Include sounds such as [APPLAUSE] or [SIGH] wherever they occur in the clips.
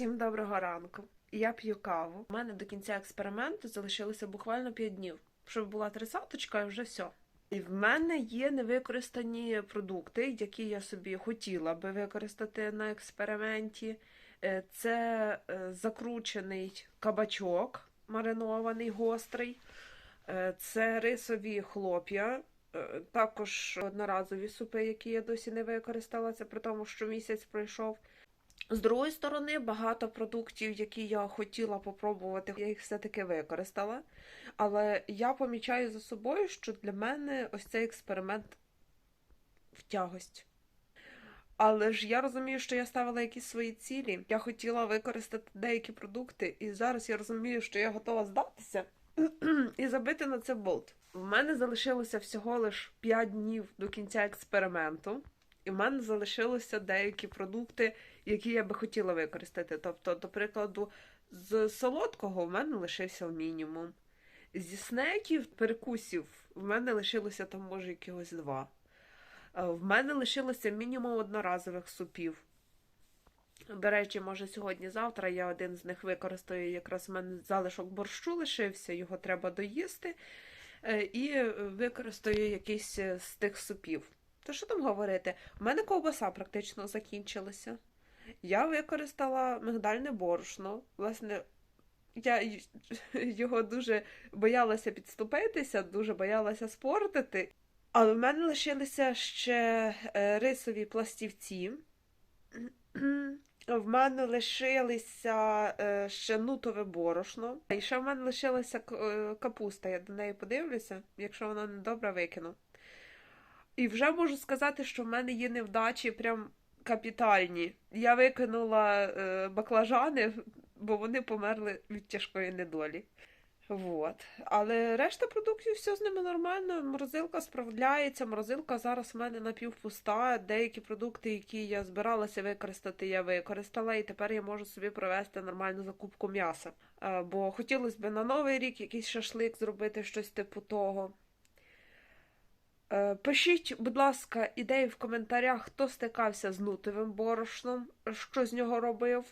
Всім доброго ранку. Я п'ю каву. У мене до кінця експерименту залишилося буквально 5 днів, щоб була тридцяточка і вже все. І в мене є невикористані продукти, які я собі хотіла би використати на експерименті. Е, Це е, закручений кабачок, маринований, гострий, Е, це рисові хлоп'я, також одноразові супи, які я досі не використала, це при тому, що місяць пройшов. З другої сторони, багато продуктів, які я хотіла попробувати, я їх все-таки використала. Але я помічаю за собою, що для мене ось цей експеримент в тягость. Але ж я розумію, що я ставила якісь свої цілі. Я хотіла використати деякі продукти, і зараз я розумію, що я готова здатися [CLEARS THROAT] і забити на це болт. В мене залишилося всього лиш 5 днів до кінця експерименту, і в мене залишилися деякі продукти, які я би хотіла використати. Тобто, до прикладу, з солодкого в мене лишився мінімум. Зі снеків, перекусів, в мене лишилося там, може, якихось два. Е, В мене лишилося мінімум одноразових супів. До речі, може, сьогодні-завтра я один з них використаю. Якраз в мене залишок борщу лишився, його треба доїсти. Е, І використаю якийсь е, з тих супів. То що там говорити? У мене ковбаса практично закінчилася. Я використала мигдальне борошно. Власне, я його дуже боялася підступитися, дуже боялася спортити. Але в мене лишилися ще е, рисові пластівці. В мене лишилися е, ще нутове борошно. І ще в мене лишилася е, капуста. Я до неї подивлюся, якщо вона не добра, викину. І вже можу сказати, що в мене є невдачі прям капітальні. Я викинула е, баклажани, бо вони померли від тяжкої недолі. Вот. Але решта продуктів все з ними нормально. Морозилка справляється. Морозилка зараз в мене напівпуста. Деякі продукти, які я збиралася використати, я використала, і тепер я можу собі провести нормальну закупку м'яса. Е, Бо хотілося б на новий рік якийсь шашлик зробити, щось типу того. Е, Пишіть, будь ласка, ідеї в коментарях, хто стикався з нутовим борошном, що з нього робив.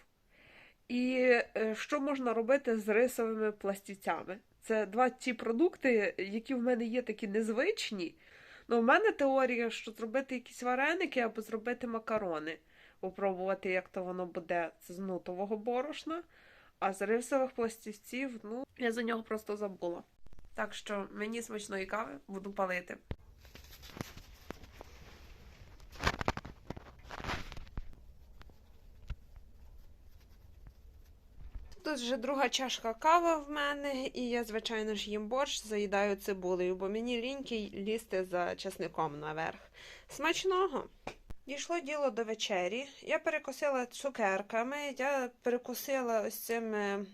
І е, що можна робити з рисовими пластівцями? Це два ті продукти, які в мене є такі незвичні. Ну, в мене теорія, що зробити якісь вареники або зробити макарони. Попробувати, як то воно буде з нутового борошна. А з рисових пластівців, ну, я за нього просто забула. Так що мені смачної кави буду палити. Тут вже друга чашка кави в мене, і я, звичайно ж, їм борщ заїдаю цибулею, бо мені ліньки лізти за часником наверх. Смачного! Дійшло діло до вечері. Я перекусила цукерками, я перекусила ось цими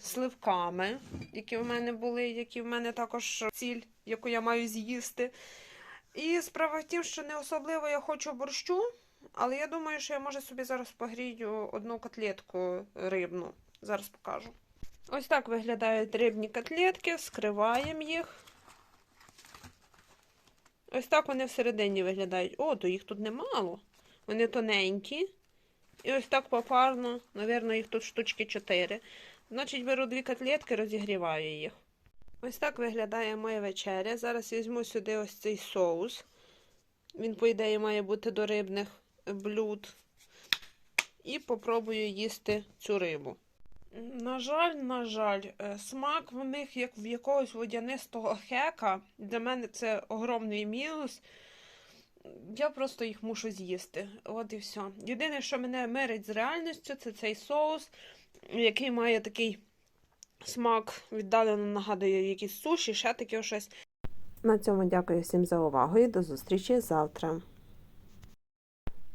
сливками, які в мене були, які в мене також ціль, яку я маю з'їсти. І справа в тім, що не особливо я хочу борщу, але я думаю, що я може собі зараз погрію одну котлетку рибну. Зараз покажу. Ось так виглядають рибні котлетки, скриваємо їх. Ось так вони всередині виглядають. О, то їх тут немало. Вони тоненькі. І ось так попарно, Навірно, їх тут штучки 4. Значить, беру дві котлетки, розігріваю їх. Ось так виглядає моя вечеря. Зараз візьму сюди ось цей соус. Він, по ідеї, має бути до рибних блюд. І попробую їсти цю рибу. На жаль, на жаль, е, смак в них як в якогось водянистого хека. Для мене це огромний мінус. Я просто їх мушу з'їсти. От і все. Єдине, що мене мирить з реальністю, це цей соус, який має такий смак, віддалено нагадує якісь суші, ще таке щось. На цьому дякую всім за увагу і до зустрічі завтра.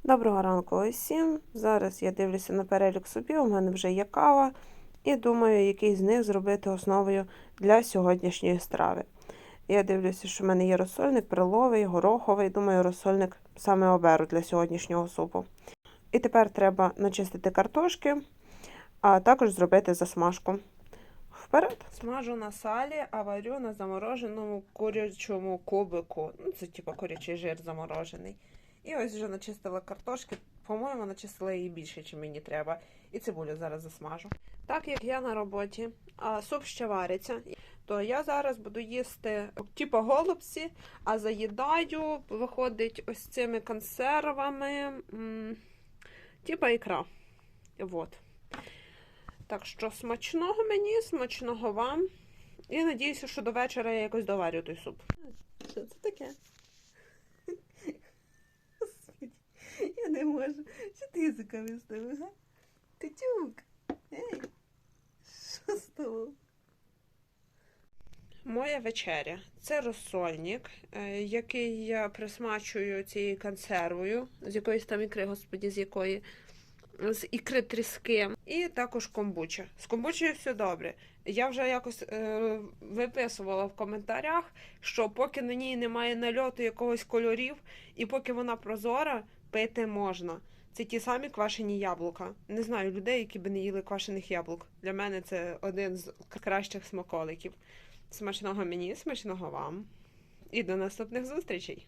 Доброго ранку усім. Зараз я дивлюся на перелік супів, у мене вже є кава, і думаю, який з них зробити основою для сьогоднішньої страви. Я дивлюся, що в мене є розсольник, приловий, гороховий. Думаю, розсольник саме оберу для сьогоднішнього супу. І тепер треба начистити картошки, а також зробити засмажку. Вперед! Смажу на салі, а варю на замороженому курячому кубику. Ну, це типу курячий жир заморожений. І ось вже начистила картошки. По-моєму, начистила її більше, ніж мені треба. І цибулю зараз засмажу. Так як я на роботі, а суп ще вариться, то я зараз буду їсти типу голубці, а заїдаю, виходить ось цими консервами, типа ікра. Вот. Так що смачного мені, смачного вам. І надіюся, що до вечора я якось доварю той суп. Що це таке? Я не можу. Що ти язика виставив, га? Тетюк, ей, що з тобою? Моя вечеря це розсольник, е, який я присмачую цією консервою, з якоїсь там ікри, господі, з якої з ікри тріски, і також комбуча. З комбучею все добре. Я вже якось е, виписувала в коментарях, що поки на ній немає нальоту якогось кольорів, і поки вона прозора, пити можна. Це ті самі квашені яблука. Не знаю людей, які би не їли квашених яблук. Для мене це один з кращих смаколиків. Смачного мені, смачного вам. І до наступних зустрічей!